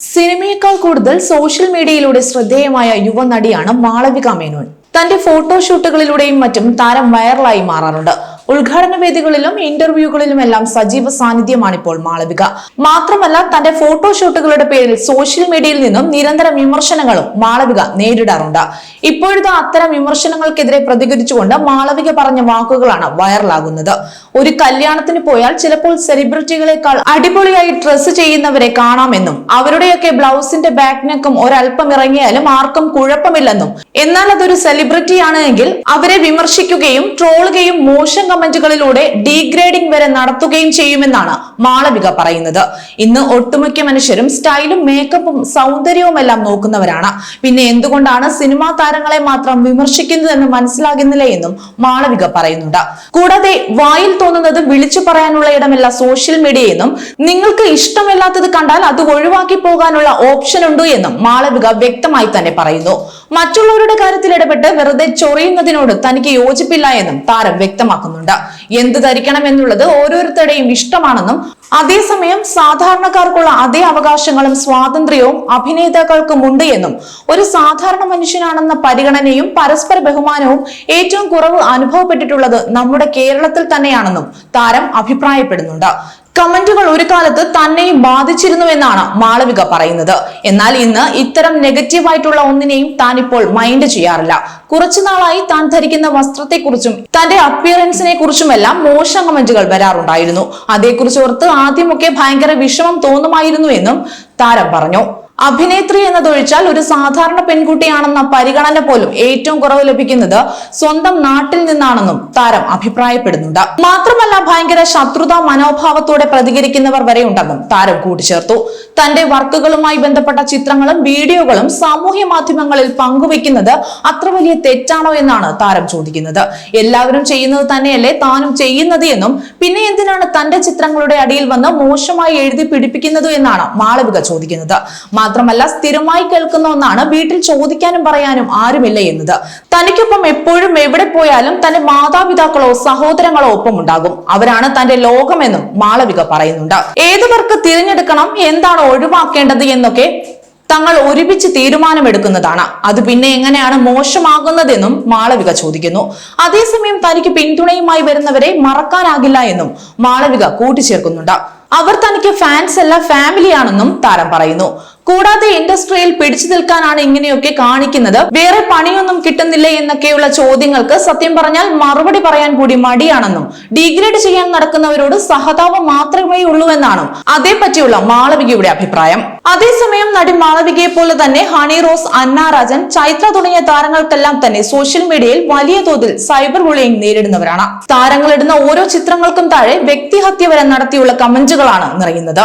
സിനിമയേക്കാൾ കൂടുതൽ സോഷ്യൽ മീഡിയയിലൂടെ ശ്രദ്ധേയമായ യുവനടിയാണ് മാളവിക മേനോൻ. തന്റെ ഫോട്ടോഷൂട്ടുകളിലൂടെയും മറ്റും താരം വൈറലായി മാറാറുണ്ട്. ഉദ്ഘാടന വേദികളിലും ഇന്റർവ്യൂകളിലുമെല്ലാം സജീവ സാന്നിധ്യമാണ് ഇപ്പോൾ മാളവിക. മാത്രമല്ല തന്റെ ഫോട്ടോഷൂട്ടുകളുടെ പേരിൽ സോഷ്യൽ മീഡിയയിൽ നിന്നും നിരന്തരം വിമർശനങ്ങളും മാളവിക നേരിടാറുണ്ട്. ഇപ്പോഴത്തെ അത്തരം വിമർശനങ്ങൾക്കെതിരെ പ്രതികരിച്ചുകൊണ്ട് മാളവിക പറഞ്ഞ വാക്കുകളാണ് വൈറലാകുന്നത്. ഒരു കല്യാണത്തിന് പോയാൽ ചിലപ്പോൾ സെലിബ്രിറ്റികളെക്കാൾ അടിപൊളിയായി ഡ്രസ്സ് ചെയ്യുന്നവരെ കാണാമെന്നും അവരുടെയൊക്കെ ബ്ലൗസിന്റെ ബാക്ക് നെക്കും ഒരല്പം ഇറങ്ങിയാലും ആർക്കും കുഴപ്പമില്ലെന്നും. എന്നാൽ അതൊരു സെലിബ്രിറ്റിയാണ് എങ്കിൽ അവരെ വിമർശിക്കുകയും ട്രോളുകയും മോശം കമന്റുകളിലൂടെ ഡീഗ്രേഡിംഗ് വരെ നടത്തുകയും ചെയ്യുമെന്നാണ് മാളവിക പറയുന്നത്. ഇന്ന് ഒട്ടുമിക്ക മനുഷ്യരും സ്റ്റൈലും മേക്കപ്പും സൗന്ദര്യവും എല്ലാം നോക്കുന്നവരാണ്. പിന്നെ എന്തുകൊണ്ടാണ് സിനിമാ താരങ്ങളെ മാത്രം വിമർശിക്കുന്നതെന്ന് മനസ്സിലാകുന്നില്ല എന്നും മാളവിക പറയുന്നുണ്ട്. കൂടാതെ വായിൽ തോന്നുന്നത് വിളിച്ചു പറയാനുള്ള ഇടമല്ല സോഷ്യൽ മീഡിയ എന്നും നിങ്ങൾക്ക് ഇഷ്ടമില്ലാത്തത് കണ്ടാൽ അത് ഒഴിവാക്കി പോകാനുള്ള ഓപ്ഷൻ ഉണ്ട് എന്നും മാളവിക വ്യക്തമായി തന്നെ പറയുന്നു. മറ്റുള്ളവരുടെ കാര്യത്തിൽ ഇടപെട്ട് വെറുതെ ചൊറിയുന്നതിനോട് തനിക്ക് യോജിപ്പില്ല എന്നും താരം വ്യക്തമാക്കുന്നുണ്ട്. എന്ത് ധരിക്കണം എന്നുള്ളത് ഓരോരുത്തരുടെയും ഇഷ്ടമാണെന്നും അതേസമയം സാധാരണക്കാർക്കുള്ള അതേ അവകാശങ്ങളും സ്വാതന്ത്ര്യവും അഭിനേതാക്കൾക്കും ഉണ്ട് എന്നും ഒരു സാധാരണ മനുഷ്യനാണെന്ന പരിഗണനയും പരസ്പര ബഹുമാനവും ഏറ്റവും കുറവ് അനുഭവപ്പെട്ടിട്ടുള്ളത് നമ്മുടെ കേരളത്തിൽ തന്നെയാണെന്നും താരം അഭിപ്രായപ്പെടുന്നുണ്ട്. കമന്റുകൾ ഒരു കാലത്ത് തന്നെയും ബാധിച്ചിരുന്നുവെന്നാണ് മാളവിക പറയുന്നത്. എന്നാൽ ഇന്ന് ഇത്തരം നെഗറ്റീവായിട്ടുള്ള ഒന്നിനെയും താൻ ഇപ്പോൾ മൈൻഡ് ചെയ്യാറില്ല. കുറച്ചു നാളായി താൻ ധരിക്കുന്ന വസ്ത്രത്തെക്കുറിച്ചും തന്റെ അപ്പിയറൻസിനെ കുറിച്ചുമെല്ലാം മോശം കമന്റുകൾ വരാറുണ്ടായിരുന്നു. അതേക്കുറിച്ച് ഓർത്ത് ആദ്യമൊക്കെ ഭയങ്കര വിഷമം തോന്നുമായിരുന്നു എന്നും താരം പറഞ്ഞു. അഭിനേത്രി എന്നതൊഴിച്ചാൽ ഒരു സാധാരണ പെൺകുട്ടിയാണെന്ന പരിഗണന പോലും ഏറ്റവും കുറവ് ലഭിക്കുന്നത് സ്വന്തം നാട്ടിൽ നിന്നാണെന്നും താരം അഭിപ്രായപ്പെടുന്നുണ്ട്. മാത്രമല്ല ഭയങ്കര ശത്രുതാ മനോഭാവത്തോടെ പ്രതികരിക്കുന്നവർ വരെ ഉണ്ടെന്നും താരം കൂട്ടിച്ചേർത്തു. തന്റെ വർക്കുകളുമായി ബന്ധപ്പെട്ട ചിത്രങ്ങളും വീഡിയോകളും സാമൂഹ്യ മാധ്യമങ്ങളിൽ പങ്കുവെക്കുന്നത് അത്ര വലിയ തെറ്റാണോ എന്നാണ് താരം ചോദിക്കുന്നത്. എല്ലാവരും ചെയ്യുന്നത് തന്നെയല്ലേ താനും ചെയ്യുന്നത് എന്നും പിന്നെ എന്തിനാണ് തന്റെ ചിത്രങ്ങളുടെ അടിയിൽ വന്ന് മോശമായി എഴുതി പിടിപ്പിക്കുന്നത് എന്നാണ് മാളവിക ചോദിക്കുന്നത്. മാത്രമല്ല സ്ഥിരമായി കേൾക്കുന്ന ഒന്നാണ് വീട്ടിൽ ചോദിക്കാനും പറയാനും ആരുമില്ല എന്നത്. തനിക്കൊപ്പം എപ്പോഴും എവിടെ പോയാലും തന്റെ മാതാപിതാക്കളോ സഹോദരങ്ങളോ ഒപ്പം ഉണ്ടാകും അവരാണ് തന്റെ ലോകമെന്നും മാളവിക പറയുന്നുണ്ട്. ഏതുവർക്ക് തിരഞ്ഞെടുക്കണം എന്താണ് ഒഴിവാക്കേണ്ടത് എന്നൊക്കെ തങ്ങൾ ഒരുമിച്ച് തീരുമാനമെടുക്കുന്നതാണ്. അത് പിന്നെ എങ്ങനെയാണ് മോശമാകുന്നതെന്നും മാളവിക ചോദിക്കുന്നു. അതേസമയം തനിക്ക് പിന്തുണയുമായി വരുന്നവരെ മറക്കാനാകില്ല എന്നും മാളവിക കൂട്ടിച്ചേർക്കുന്നുണ്ട്. അവർ തനിക്ക് ഫാൻസ് അല്ല ഫാമിലിയാണെന്നും താരം പറയുന്നു. കൂടാതെ ഇൻഡസ്ട്രിയിൽ പിടിച്ചു നിൽക്കാനാണ് ഇങ്ങനെയൊക്കെ കാണിക്കുന്നത്. വേറെ പണിയൊന്നും കിട്ടുന്നില്ല എന്നൊക്കെയുള്ള ചോദ്യങ്ങൾക്ക് സത്യം പറഞ്ഞാൽ മറുപടി പറയാൻ കൂടി മടിയാണെന്നും ഡിഗ്രേഡ് ചെയ്യാൻ നടക്കുന്നവരോട് സഹതാപം മാത്രമേ ഉള്ളൂ എന്നാണ് അതേപറ്റിയുള്ള മാളവികയുടെ അഭിപ്രായം. അതേസമയം നടി മാളവികയെ പോലെ തന്നെ ഹണി റോസ് അന്ന രാജൻ ചൈത്ര തുടങ്ങിയ താരങ്ങൾക്കെല്ലാം തന്നെ സോഷ്യൽ മീഡിയയിൽ വലിയ തോതിൽ സൈബർ ബുള്ളിയിങ് നേരിടുന്നവരാണ്. താരങ്ങളിടുന്ന ഓരോ ചിത്രങ്ങൾക്കും താഴെ വ്യക്തിഹത്യ വരെ നടത്തിയുള്ള കമന്റുകളാണ് നിറയുന്നത്.